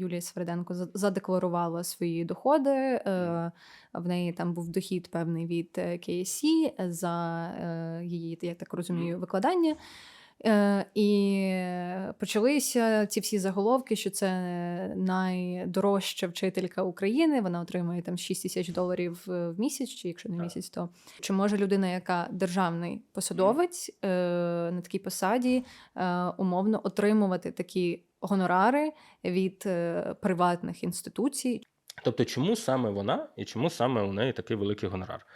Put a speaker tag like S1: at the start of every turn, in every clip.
S1: Юлія Сверденко за- задекларувала свої доходи. е, В неї там був дохід певний від е, KSC за е, її, я так розумію, викладання. Е, І почалися ці всі заголовки, що це найдорожча вчителька України. Вона отримує там 6 тисяч доларів е, в місяць, чи якщо не місяць, то чи може людина, яка державний посадовець е, на такій посаді, е, умовно отримувати такі гонорари від е, приватних інституцій?
S2: Тобто, чому саме вона і чому саме у неї такий великий гонорар?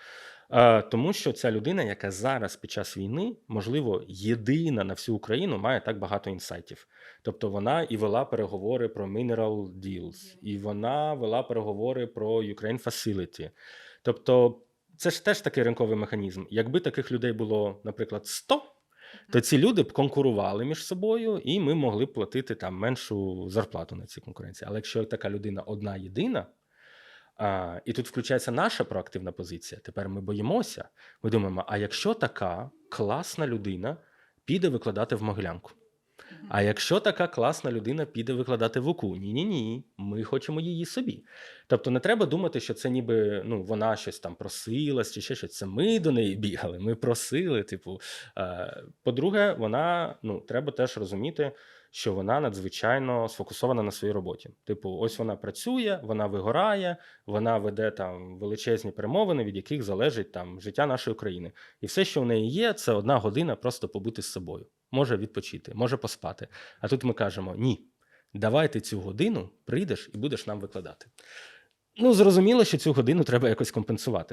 S2: Е, тому що ця людина, яка зараз під час війни, можливо, єдина на всю Україну має так багато інсайтів. Тобто вона і вела переговори про Mineral Deals, і вона вела переговори про Ukraine Facility. Тобто, це ж теж такий ринковий механізм. Якби таких людей було, наприклад, 100, то ці люди б конкурували між собою, і ми могли б платити там меншу зарплату на цій конкуренції. Але якщо така людина одна єдина, а, і тут включається наша проактивна позиція. Тепер ми боїмося. Ми думаємо: а якщо така класна людина піде викладати в Могилянку? А якщо така класна людина піде викладати в УКУ? Ні, ні, ні. Ми хочемо її собі. Тобто не треба думати, що це ніби ну вона щось там просилась чи ще щось. Це ми до неї бігали. Ми просили. Типу, е, по-друге, вона ну треба теж розуміти, що вона надзвичайно сфокусована на своїй роботі. Типу, ось вона працює, вона вигорає, вона веде там величезні перемовини, від яких залежить там життя нашої країни. І все, що в неї є, це одна година просто побути з собою. Може відпочити, може поспати. А тут ми кажемо: ні, давайте цю годину прийдеш і будеш нам викладати. Ну, зрозуміло, що цю годину треба якось компенсувати.